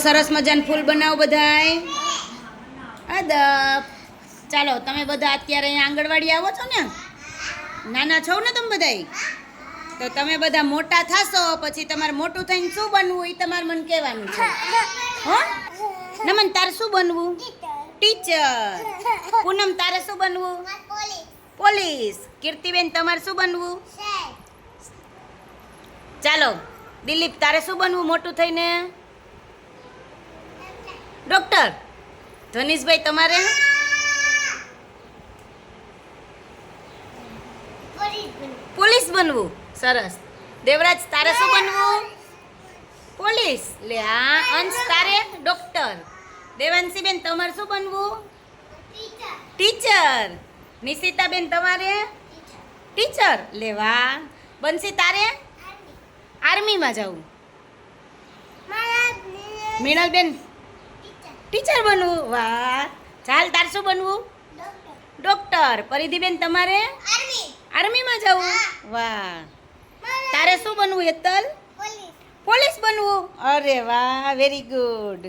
સરસ મજાનું ફૂલ બનાવો બધાય. અદબ. ચાલો તમે બધા અત્યારે આંગણવાડી આવો છો ને? નાના છો ને તમે બધાય? તો તમે બધા મોટા થશો પછી તમારે મોટું થઈને શું બનવું એ તમારે મને કહેવાનું છે. હો? નમન તારે શું બનવું? ટીચર. પૂનમ તારે શું બનવું? પોલીસ. કીર્તિબેન તમારે શું બનવું? ચાલો દિલીપ તારે શું બનવું મોટું થઈને? ડોક્ટર ધનીશભાઈ તમારે? પોલીસ બનવું. સરસ. દેવરાજ તારે શું બનવું? પોલીસ. લે હા અંશ તારે? ડોક્ટર. દેવાંશીબેન તમારે શું બનવું? ટીચર. નિશિતાબેન તમારે? ટીચર. લેવા બનશી તારે? આર્મીમાં જવું મીણલબેન ટીચર બનવું? વાહ. ચાલ તાર શું બનવું? ડોક્ટર. પરિધિબેન તમારે? આર્મીમાં જવું વાહ. તારે શું બનવું હેતલ? પોલીસ. બનવું? અરે વાહ વેરી ગુડ